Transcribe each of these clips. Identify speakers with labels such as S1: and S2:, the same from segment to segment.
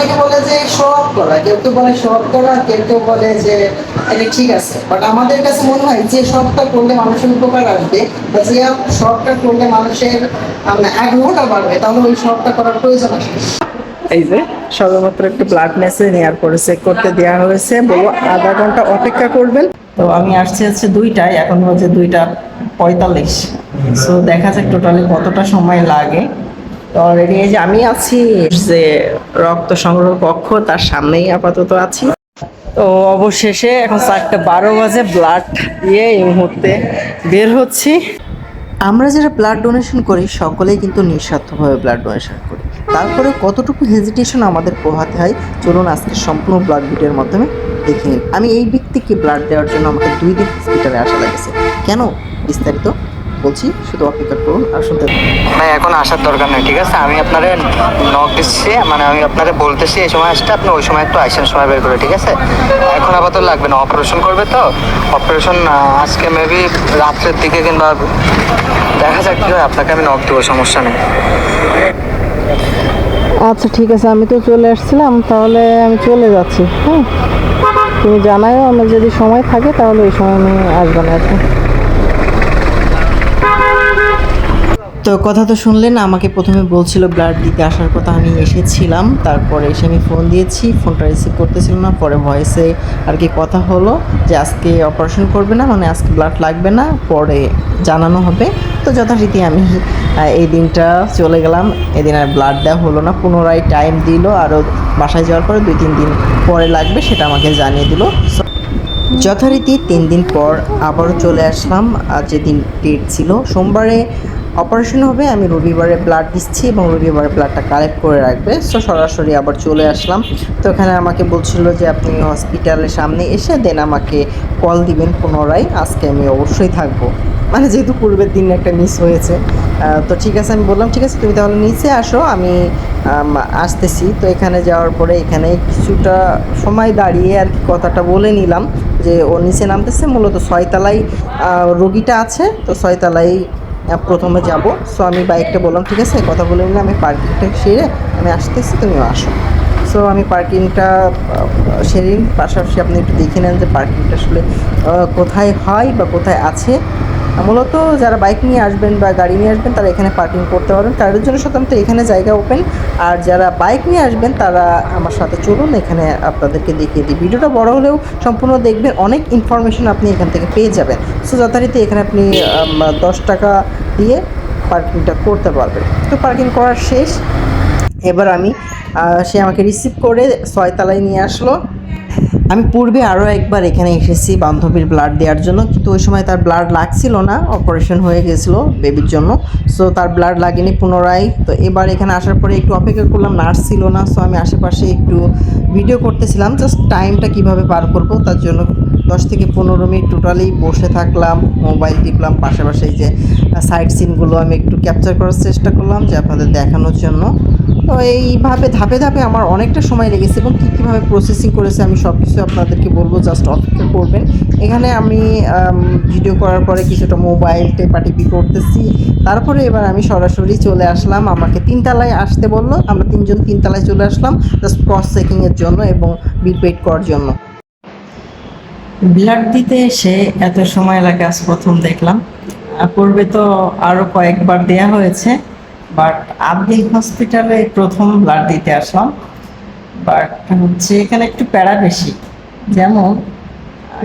S1: অনেকে বলে যে অফ করা কেউ কেউ বলে অফ করা কেউ কেউ বলে যে এটা ঠিক আছে। বাট আমাদের কাছে মনে হয় যে শখটা করলে মানুষের উপকার আসবে বা যে শখটা করলে মানুষের আম, আগ্রহটা বাড়বে তাহলে ওই শখটা করার প্রয়োজন আসে এই যে সবেমাত্র একটু ব্লাড মেসে নেওয়ার পরে চেক করতে দেওয়া হয়েছে বলব আধা ঘণ্টা অপেক্ষা করবেন। তো আমি আসছি হচ্ছে দুইটায় এখন হচ্ছে দুইটা পঁয়তাল্লিশ। সো দেখা যাক টোটালি কতটা সময় লাগে। অলরেডি যে আমি আছি, যে রক্ত সংগ্রহ কক্ষ, তার সামনেই আপাতত আছি। তো অবশেষে এখন চারটা বারো বাজে ব্লাড দিয়ে এই মুহূর্তে বের হচ্ছি। আমরা যারা ব্লাড ডোনেশন করি, সকলেই কিন্তু নিঃস্বার্থভাবে ব্লাড ডোনেশন করি। তারপরে কতটুকু হেজিটেশন আমাদের পোহাতে হয়, চলুন আজকে সম্পূর্ণ ব্লাড ভিডিওর মাধ্যমে দেখে নিন আমি এই ব্যক্তিকে ব্লাড দেওয়ার জন্য আমাকে দুই দিন হসপিটালে আসা লেগেছে। কেন? বিস্তারিত বলছি শুধু অপেক্ষা করুন আর শুনতে
S2: ভাই এখন আসার দরকার নেই ঠিক আছে? আমি আপনারে নক দিচ্ছি মানে আমি আপনারে বলতেছি এই সময় আসতে আপনি ওই সময় একটু আইসেন সময় বের করে ঠিক আছে? এখন আপাতত লাগবে না অপারেশন করবে তো? অপারেশন আজকে মেবি রাত্রের দিকে কিংবা দেখা যাক কি হয় আপনাকে আমি নক দেবো সমস্যা নেই।
S1: আচ্ছা ঠিক আছে আমি তো চলে আসছিলাম তাহলে আমি চলে যাচ্ছি হ্যাঁ? তুমি জানাও আমার যদি সময় থাকে তাহলে ওই সময় আমি আসব না আর কি। তো কথা তো শুনলেন, আমাকে প্রথমে বলছিল ব্লাড দিতে আসার কথা আমি এসেছিলাম, তারপরে এসে আমি ফোন দিয়েছি, ফোনটা রিসিভ করতেছিল না, পরে ভয়েসে আর কি কথা হলো যে আজকে অপারেশন করবে না মানে আজকে ব্লাড লাগবে না, পরে জানানো হবে। তো যথারীতি আমি এই দিনটা চলে গেলাম, এদিন আর ব্লাড দেওয়া হলো না, পুনরায় টাইম দিল, আরও বাসায় যাওয়ার পরে দুই তিন দিন পরে লাগবে সেটা আমাকে জানিয়ে দিল। যথারীতি তিন দিন পর আবারও চলে আসলাম আর যেদিন ডেট ছিল, সোমবারে অপারেশন হবে, আমি রবিবারে ব্লাড দিচ্ছি এবং রবিবারে ব্লাডটা কালেক্ট করে রাখবে। সো সরাসরি আবার চলে আসলাম। তো এখানে আমাকে বলছিল যে, আপনি হসপিটালের সামনে এসে দেন আমাকে কল দিবেন পুনরায়। আজকে আমি অবশ্যই থাকব। মানে যেহেতু পূর্বের দিন একটা মিস হয়েছে। তো ঠিক আছে, আমি বললাম, ঠিক আছে, তুমি তাহলে নিচে আসো, আমি আসতেছি। তো এখানে যাওয়ার পরে এখানে কিছুটা সময় দাঁড়িয়ে আর কি কথাটা বলে নিলাম যে, ও নিচে নামতেছে। মূলত ছয়তলায় রোগীটা আছে। তো ছয়তলায় প্রথমে যাব। সো আমি বাইকটা বললাম, ঠিক আছে, কথা বলে নিলাম, আমি পার্কিংটা সেরে আমি আসতেছি, তুমিও আসো। সো আমি পার্কিংটা সেরে। পাশাপাশি আপনি একটু দেখে নেন যে পার্কিংটা আসলে কোথায় হয় বা কোথায় আছে। মূলত যারা বাইক নিয়ে আসবেন বা গাড়ি নিয়ে আসবেন, তারা এখানে পার্কিং করতে পারবেন। তাদের জন্য সাধারণত এখানে জায়গা ওপেন আর যারা বাইক নিয়ে আসবেন, তারা আমার সাথে চলুন, এখানে আপনাদেরকে দেখিয়ে দিই। ভিডিওটা বড় হলেও সম্পূর্ণ দেখবেন, অনেক ইনফরমেশন আপনি এখান থেকে পেয়ে যাবেন। সো যথারীতি এখানে আপনি দশ টাকা দিয়ে পার্কিংটা করতে পারবে। তো পার্কিং করার শেষ। এবার আমি সে আমাকে রিসিভ করে ছয়তলায় নিয়ে আসলো। আমি পূর্বে আরও একবার এখানে এসেছি বান্ধবীর ব্লাড দেওয়ার জন্য, কিন্তু ওই সময় তার ব্লাড লাগছিল না অপারেশন হয়ে গেছিল বেবির জন্য সো তার ব্লাড লাগেনি পুনরায়, তো এবার এখানে আসার পরে একটু অপেক্ষা করলাম নার্স ছিল না সো আমি আশেপাশে একটু ভিডিও করতেছিলাম জাস্ট টাইমটা কীভাবে পার করব, তার জন্য দশ থেকে পনেরো মিনিট টোটালি বসে থাকলাম মোবাইল টিপলাম, পাশাপাশি যে সাইড সিনগুলো আমি একটু ক্যাপচার করার চেষ্টা করলাম, যে আপনাদের দেখানোর জন্য। তো এইভাবে ধাপে ধাপে আমার অনেকটা সময় লেগেছে এবং কী কীভাবে প্রসেসিং করেছে আমি সব কিছু আপনাদেরকে বলব জাস্ট অপেক্ষা করবেন। এখানে আমি ভিডিও করার পরে কিছুটা মোবাইল টেপাটিপি করতেছি। তারপরে এবার আমি সরাসরি চলে আসলাম। আমাকে তিনতলায় আসতে বলল। আমরা তিনজন তিনতলায় চলে আসলাম জাস্ট ক্রস চেকিংয়ের জন্য এবং বিল পেড করার জন্য। ব্লাড দিতে এসে এত সময় লাগে, আজ প্রথম দেখলাম। পূর্বে তো আরও কয়েকবার দেয়া হয়েছে। বাট আবদিন হসপিটালে প্রথম ব্লাড দিতে আসলাম। বাট হচ্ছে এখানে একটু প্যারা বেশি। যেমন,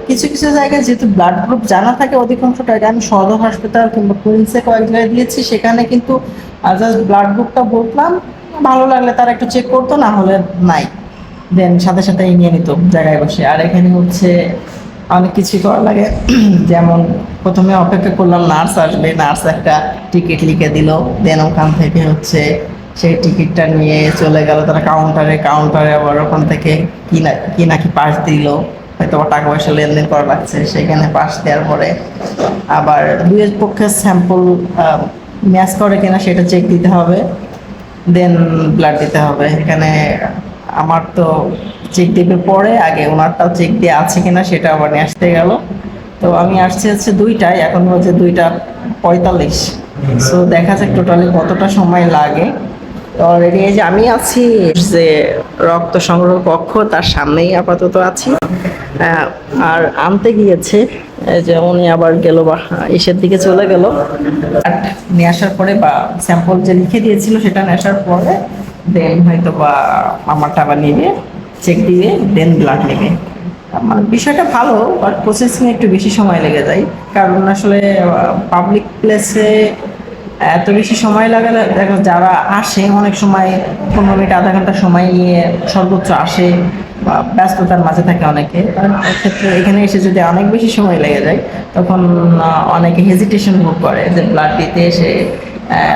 S1: কিছু কিছু জায়গায় যেহেতু ব্লাড গ্রুপ জানা থাকে অধিকাংশ টাকা আমি সদর হাসপাতাল কিংবা কুইন্সে কয়েক জায়গায় দিয়েছি, সেখানে কিন্তু জাস্ট ব্লাড গ্রুপটা বললাম, ভালো লাগলে তারা একটু চেক করতো, না হলে নাই। দেন সাথে সাথে নিয়ে নিত জায়গায় বসে। আর এখানে হচ্ছে অনেক কিছুই করা লাগে। যেমন প্রথমে অপেক্ষা করলাম, নার্স আসবে, নার্স একটা টিকিট লিখে দিল। দেন ওখান থেকে হচ্ছে সেই টিকিটটা নিয়ে চলে গেল তারা কাউন্টারে কাউন্টারে আবার ওখান থেকে কি না, কি নাকি পাস দিল। হয়তো টাকা পয়সা লেনদেন করা লাগছে, সেখানে পাস দেওয়ার পরে আবার দুইয়ের পক্ষে স্যাম্পল ম্যাচ করে কিনা সেটা চেক দিতে হবে। দেন ব্লাড দিতে হবে। এখানে আমার তো চেক দিবে পরে, আগে ওনারটাও চেক দিয়ে আছে কিনা সেটা আবার নিয়ে আসতে গেল। তো আমি আসছি হচ্ছে দুইটায়, এখন হচ্ছে দুইটা পঁয়তাল্লিশ। সো দেখা যাক টোটালি কতটা সময় লাগে। অলরেডি এই যে আমি আছি, যে রক্ত সংগ্রহ কক্ষ, তার সামনেই আপাতত আছি। আর আনতে গিয়েছে যে উনি আবার গেল বা ইসের দিকে চলে গেল। নিয়ে আসার পরে বা স্যাম্পল যে লিখে দিয়েছিল সেটা নিয়ে আসার পরে দেন হয়তো বা আমারটা আবার নেবে। চেক দিয়ে দেন ব্লাড নেবে। মানে বিষয়টা ভালো বাট প্রসেসিং একটু বেশি সময় লেগে যায়। কারণ আসলে পাবলিক প্লেসে এত বেশি সময় লাগে, দেখো, যারা আসে, অনেক সময় পনেরো মিনিট, আধা ঘণ্টা সময় নিয়ে সর্বোচ্চ আসে বা ব্যস্ততার মাঝে থাকে অনেকে। ক্ষেত্রে এখানে এসে যদি অনেক বেশি সময় লেগে যায়, তখন অনেকে হেজিটেশন ভোগ করে যে ব্লাড দিতে এসে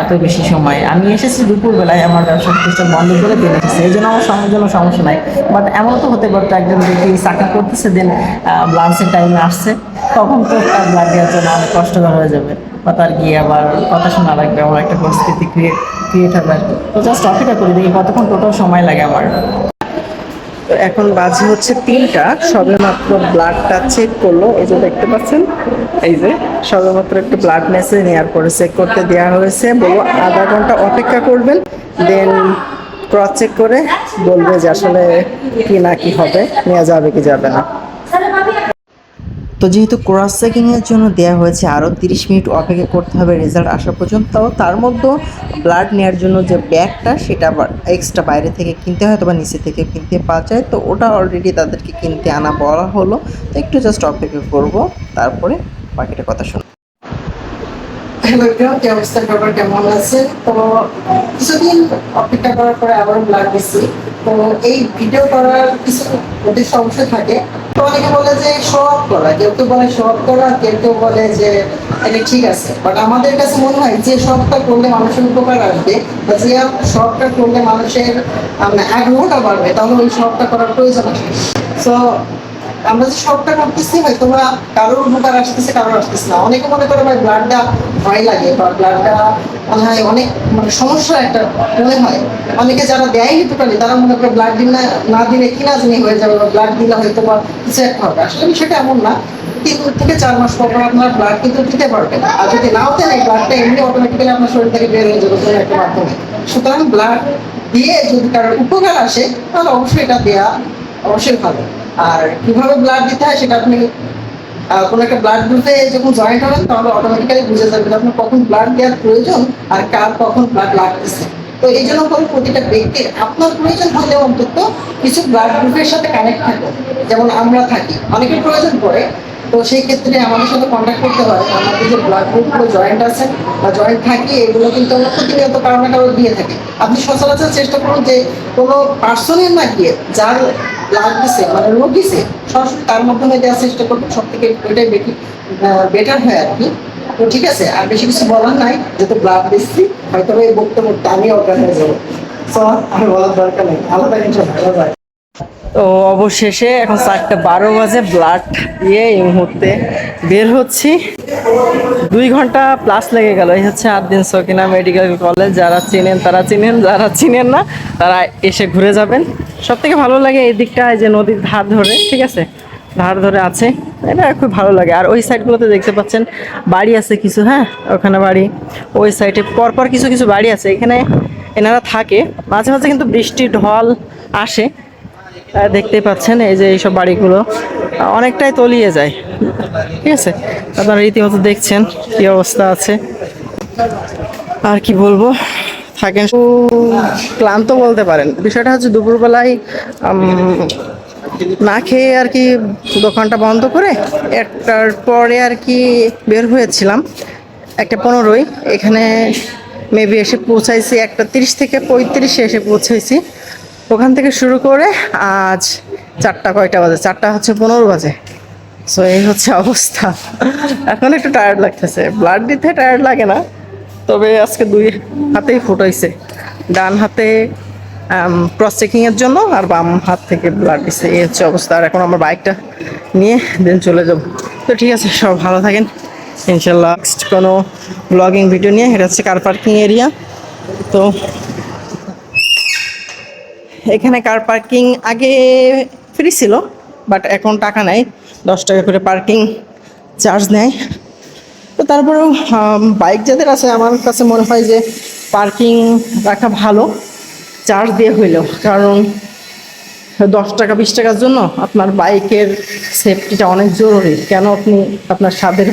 S1: এত বেশি সময়। আমি এসেছি দুপুরবেলায় আমার ব্যবসা প্রতিষ্ঠান বন্ধ করে দিয়ে এসেছি। এই জন্য আমার সঙ্গে জন্য সমস্যা নাই। বাট এমন তো হতে পারতো একজন ব্যক্তি চাকরি করতেছে দেন লাঞ্চের টাইমে আসছে। তখন তো তার ব্লাড দেওয়ার জন্য অনেক কষ্টকর হয়ে যাবে। বা তার গিয়ে আবার কথা শোনা লাগবে আমার একটা পরিস্থিতি ক্রিয়েট ক্রিয়েট হবে আর কি। তো জাস্ট অপেক্ষা করি দেখি কতক্ষণ টোটাল সময় লাগে আমার। এখন বাজে হচ্ছে তিনটা। সবে মাত্র ব্লাডটা চেক করল। এই যে দেখতে পাচ্ছেন? এই যে সবে মাত্র একটু ব্লাড মেসেজ নেওয়ার পরে চেক করতে দেওয়া হয়েছে। বলব আধা ঘণ্টা অপেক্ষা করবেন দেন ক্রস চেক করে বলবে যে আসলে কি না কি হবে নেওয়া যাবে কি যাবে না। তো যেহেতু ক্রস চেকিংয়ের জন্য দেওয়া হয়েছে আরও তিরিশ মিনিট অপেক্ষা করতে হবে রেজাল্ট আসা পর্যন্ত তাও তার মধ্যে ব্লাড নেওয়ার জন্য যে ব্যাগটা সেটা এক্সট্রা বাইরে থেকে কিনতে হয় অথবা নিচে থেকে কিনতে পাওয়া যায়। তো ওটা অলরেডি তাদেরকে কিনতে আনা বলা হলো। তো একটু জাস্ট অপেক্ষা করব, তারপরে বাকিটা কথা শুনব। হ্যালো কি অবস্থা ব্যাপার কেমন আছে? তো কিছুদিন অপেক্ষা করার পরে আবারও ব্লাড দিচ্ছি তো এই ভিডিও করার কিছু উদ্দেশ্য অবশ্যই থাকে। তো অনেকে বলে যে শো অফ করা। কেউ কেউ বলে শো অফ করা কেউ কেউ বলে যে এটা ঠিক আছে। বাট আমাদের কাছে মনে হয় যে শখটা করলে মানুষের উপকার আসবে বা যে শখটা করলে মানুষের আম, আগ্রহটা বাড়বে তাহলে ওই শখটা করার প্রয়োজন আছে। সো আমরা যে শখটা করতেছি হয়তো বা কারোর উপকার আসতেছে, কারোর আসতেছে না। অনেকে মনে করে ভাই ব্লাডটা ভয় লাগে বা ব্লাডটা মনে হয় অনেক মানে সমস্যা একটা মনে হয়। অনেকে যারা দেয়নি টোটালি তারা মনে করে ব্লাড দিন না না দিলে কি না জানি হয়ে যাবে বা ব্লাড দিলে হয়তো বা কিছু একটা হবে। আসলে বিষয়টা এমন না তিন থেকে চার মাস পর পর আপনার ব্লাড কিন্তু দিতে পারবেন আর যদি নাও এই ব্লাডটা এমনি অটোমেটিক্যালি আপনার শরীর থেকে বের হয়ে যাবে কোনো একটা মাধ্যমে। সুতরাং ব্লাড দিয়ে যদি কারোর উপকার আসে, তাহলে অবশ্যই এটা দেওয়া অবশ্যই ভালো। আর কীভাবে ব্লাড দিতে হয় সেটা আপনি কোনো একটা ব্লাড গ্রুপে যখন জয়েন্ট হবেন, তাহলে অটোমেটিক্যালি বুঝে যাবেন আপনার কখন ব্লাড দেওয়ার প্রয়োজন আর কার কখন ব্লাড লাগতেছে। তো এই জন্য করে প্রতিটা ব্যক্তির আপনার প্রয়োজন হলে অন্তত কিছু ব্লাড গ্রুপের সাথে কানেক্ট থাকে যেমন আমরা থাকি, অনেকের প্রয়োজন পড়ে তো সেই ক্ষেত্রে আমাদের সাথে কন্ট্যাক্ট করতে হয়। আমাদের যে ব্লাড গ্রুপগুলো জয়েন্ট আছে বা জয়েন্ট থাকি এগুলো কিন্তু আমরা প্রতিনিয়ত কারও না কারও দিয়ে থাকি। আপনি সচরাচর চেষ্টা করুন যে কোনো পার্সনের না গিয়ে যার দিছে মানে রোগ দিছে সরাসরি তার মাধ্যমে দেওয়ার চেষ্টা করবেন সব থেকে ওইটাই বেটি বেটার হয় আর কি। তো ঠিক আছে আর বেশি কিছু বলার নাই। যেহেতু ব্লাড দিচ্ছি হয়তো এই বক্তব্য আমি অজ্ঞান হয়ে যাব So, আর বলার দরকার নেই। আলাদা কিছু ভালো তো অবশেষে এখন চারটে বারো বাজে ব্লাড দিয়ে এই মুহূর্তে বের হচ্ছি। দুই ঘণ্টা প্লাস লেগে গেল, এই হচ্ছে আটদিন সকিনা মেডিকেল কলেজ যারা চিনেন তারা চিনেন, যারা চিনেন না, তারা এসে ঘুরে যাবেন। সব থেকে ভালো লাগে এই দিকটা যে নদীর ধার ধরে, ঠিক আছে? ধার ধরে আছে, এটা খুব ভালো লাগে। আর ওই সাইডগুলোতে দেখতে পাচ্ছেন, বাড়ি আছে কিছু হ্যাঁ? ওখানে বাড়ি, ওই সাইডে পরপর কিছু কিছু বাড়ি আছে। এখানে এনারা থাকে, মাঝে মাঝে কিন্তু বৃষ্টি ঢল আসে দেখতেই পাচ্ছেন এই যে এইসব বাড়িগুলো, অনেকটাই তলিয়ে যায়। ঠিক আছে? আপনারা রীতিমতো দেখছেন কি অবস্থা আছে। আর কি বলব? থাকেন ক্লান্ত বলতে পারেন। বিষয়টা হচ্ছে দুপুরবেলায় না খেয়ে আর কি দোকানটা বন্ধ করে একটার পরে আর কি বের হয়েছিলাম। একটা পনেরোই। এখানে মেবি এসে পৌঁছাইছি একটা তিরিশ থেকে পঁয়ত্রিশে এসে পৌঁছাইছি। ওখান থেকে শুরু করে আজ চারটা, কয়টা বাজে? চারটা হচ্ছে পনেরো বাজে। সো এই হচ্ছে অবস্থা। এখন একটু টায়ার্ড লাগতেছে। ব্লাড দিতে টায়ার্ড লাগে না, তবে আজকে দুই হাতেই ফুটাইছে। ডান হাতে ক্রস-চেকিংয়ের জন্য আর বাম হাত থেকে ব্লাড দিচ্ছে এই হচ্ছে অবস্থা। আর এখন আমার বাইকটা নিয়ে দেন চলে যাব। তো ঠিক আছে, সব ভালো থাকেন। ইনশাল্লাহ নেক্সট কোনো ব্লগিং ভিডিও নিয়ে। এটা হচ্ছে কার পার্কিং এরিয়া তো এখানে কার পার্কিং আগে ফ্রি ছিল বাট এখন টাকা নেয় দশ টাকা করে পার্কিং চার্জ নেয়। তো তারপরেও বাইক যাদের আছে, আমার কাছে মনে হয় যে পার্কিং রাখা ভালো চার্জ দিয়ে হইল কারণ দশ টাকা, বিশ টাকার জন্য আপনার বাইকের সেফটিটা অনেক জরুরি। কেন আপনি আপনার স্বাদের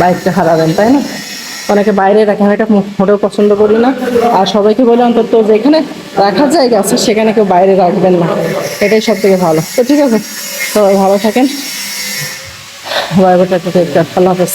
S1: বাইকটা হারাবেন, তাই না? অনেকে বাইরে রাখেন এটা মোটেও পছন্দ করি না। আর সবাইকে বলে অন্তত যেখানে রাখার জায়গা আছে, সেখানে কেউ বাইরে রাখবেন না। এটাই সব থেকে ভালো। তো ঠিক আছে, সবাই ভালো থাকেন। টাটা, আল্লাহ হাফেজ।